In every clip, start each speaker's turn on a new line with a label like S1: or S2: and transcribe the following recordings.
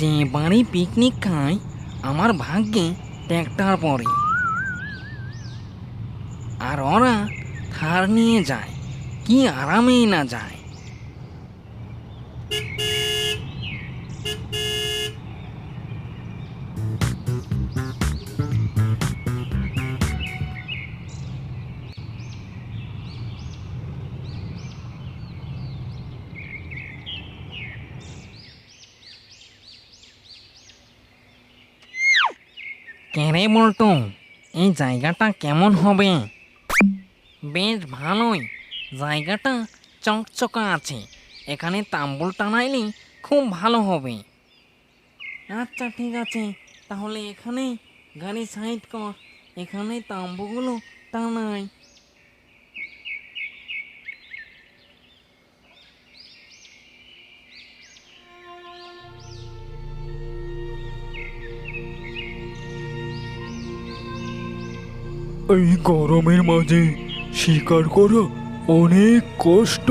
S1: যে বাড়ি পিকনিক খায়, আমার ভাগ্যে ট্র্যাক্টর পরে আর ওরা থার নিয়ে যায়, কি আরামেই না যায়। কেরে বলতো এই জায়গাটা কেমন হবে? বেশ ভালোই, জায়গাটা চকচকা আছে। এখানে তাম্বুল টানাইলে খুব ভালো হবে। আচ্ছা ঠিক আছে, তাহলে এখানে গাড়ি সাইড কর। এখানে তাম্বুগুলো টানাই।
S2: এই গরমের মাঝে শিকার করা অনেক কষ্ট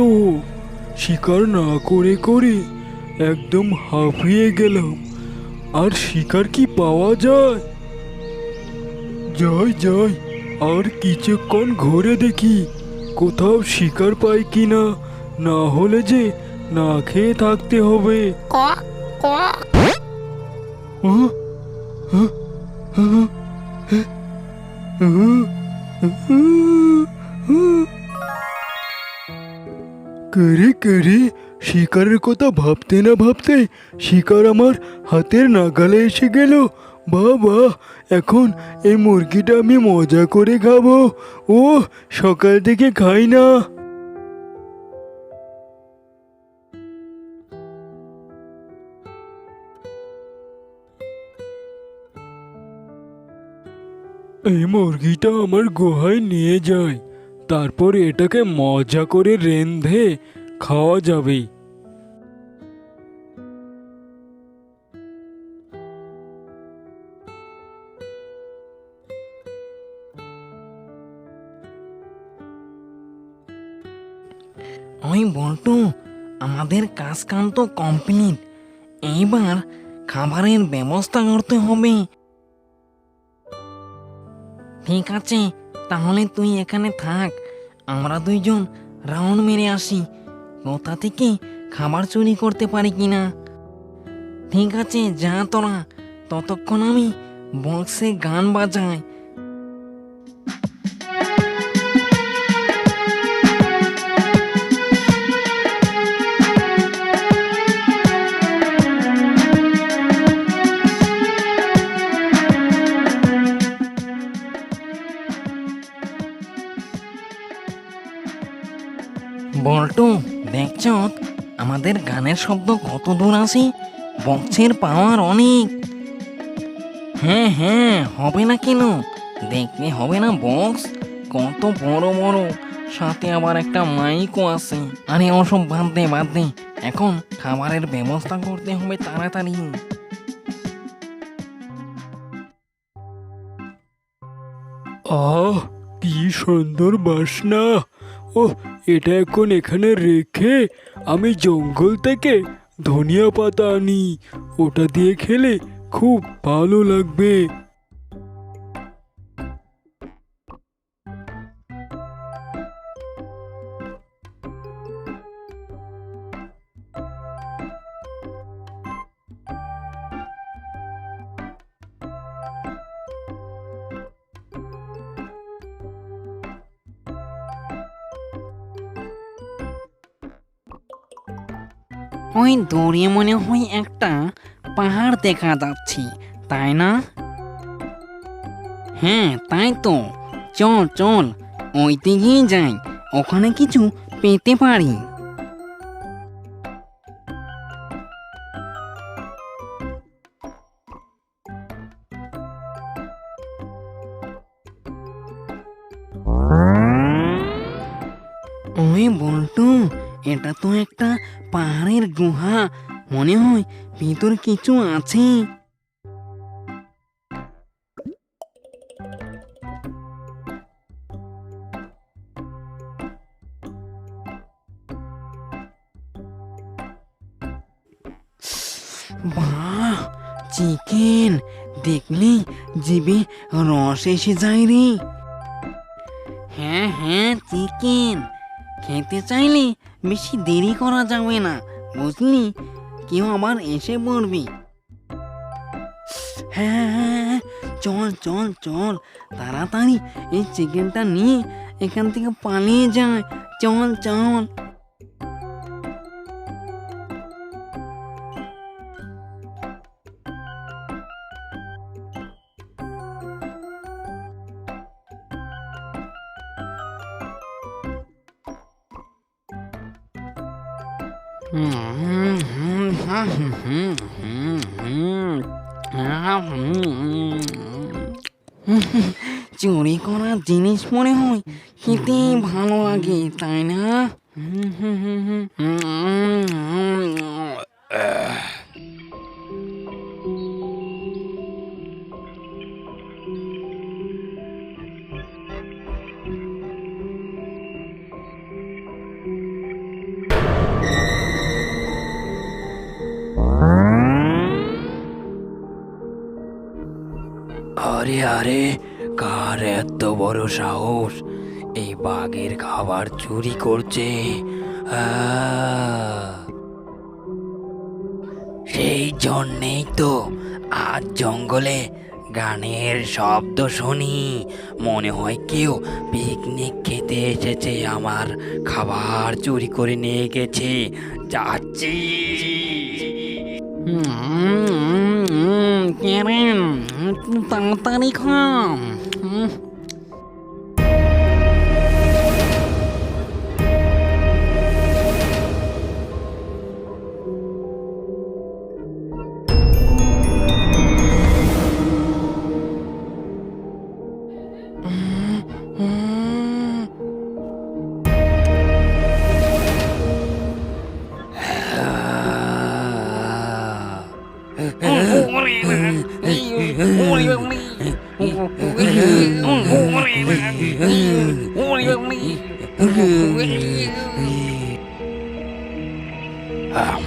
S2: শিকার না করে করে একদম হাঁপিয়ে গেলাম আর শিকার কি পাওয়া যায় যাই যাই আর কিছুক্ষণ ঘুরে দেখি কোথাও শিকার পাই কি না না হলে যে না খেয়ে থাকতে হবে হুঁ? হুঁ? করে করে, শিকারের কথা ভাবতে না ভাবতে শিকার আমার হাতের নাগালে এসে গেল। বাবা, এখন এই মুরগিটা আমি মজা করে খাব। ও সকাল থেকে খাই না। এই মুরগিটা আমার গুহায় নিয়ে যায়। তারপর এটাকে মজা করে রেঁধে খাওয়া যাবে।
S1: ওই বলটু, আমাদের কাজ কাম তো কমপ্লিট এইবার খাবারের ব্যবস্থা করতে হবে। ঠিক আছে, তাহলে তুই এখানে থাক। আমরা দুইজন রাউন্ড মেরে আসি। কোথা থেকে খাবার চুরি করতে পারি কি না? ঠিক আছে, যা তোরা। ততক্ষণ আমি বক্সে গান বাজাই। বল্টু দেখছ আমাদের গানের শব্দ কত দূর আসে? বক্সের পাওয়ার অনেক। হ্যাঁ হ্যাঁ হবে না কেন? দেখলে হবে না বক্স, কত বড় বড়। সাথে আবার একটা মাইকও আছে। আরে, ওসব বাদ দে বাদ দে। এখন খাবারের ব্যবস্থা করতে হবে তাড়াতাড়ি।
S2: আহ, কি সুন্দর বাসনা। ও এটা এখন এখানে রেখে আমি জঙ্গল থেকে ধনিয়া পাতা আনি। ওটা দিয়ে খেলে খুব ভালো লাগবে।
S1: ওই দূরে মনে হয় একটা পাহাড় দেখা যাচ্ছে, তাই না? হ্যাঁ তাই তো। চল চল, ওই দিকেই যাই, ওখানে কিছু পেতে পারি। ওই বল্টু এটা তো একটা পাহাড়ের গুহা। মনে হয় ভিতর কিছু আছে। বাহ, চিকেন। দেখলি, জিভে রস এসে যায় রে। হ্যাঁ হ্যাঁ চিকেন। খেতে চাইলে বেশি দেরি করা যাবে না বুঝলি? কেউ আবার এসে পড়বে। হ্যাঁ হ্যাঁ হ্যাঁ, চল চল চল তাড়াতাড়ি এই চিকেনটা নিয়ে এখান থেকে পালিয়ে যায় চল চল। চুরি করা জিনিস মনে হয় খেতে ভালো লাগে তাই না
S3: আরে, কার এত বড় সাহস? এই বাঘের খাবার চুরি করছে। সেই জন্যেই তো আজ জঙ্গলে গানের শব্দ শুনি। মনে হয় কেউ পিকনিক খেতে এসেছে, আমার খাবার চুরি করে নিয়ে গেছে। যাচ্ছি।
S1: แกเล่นตังตานี่ครับ
S3: আম,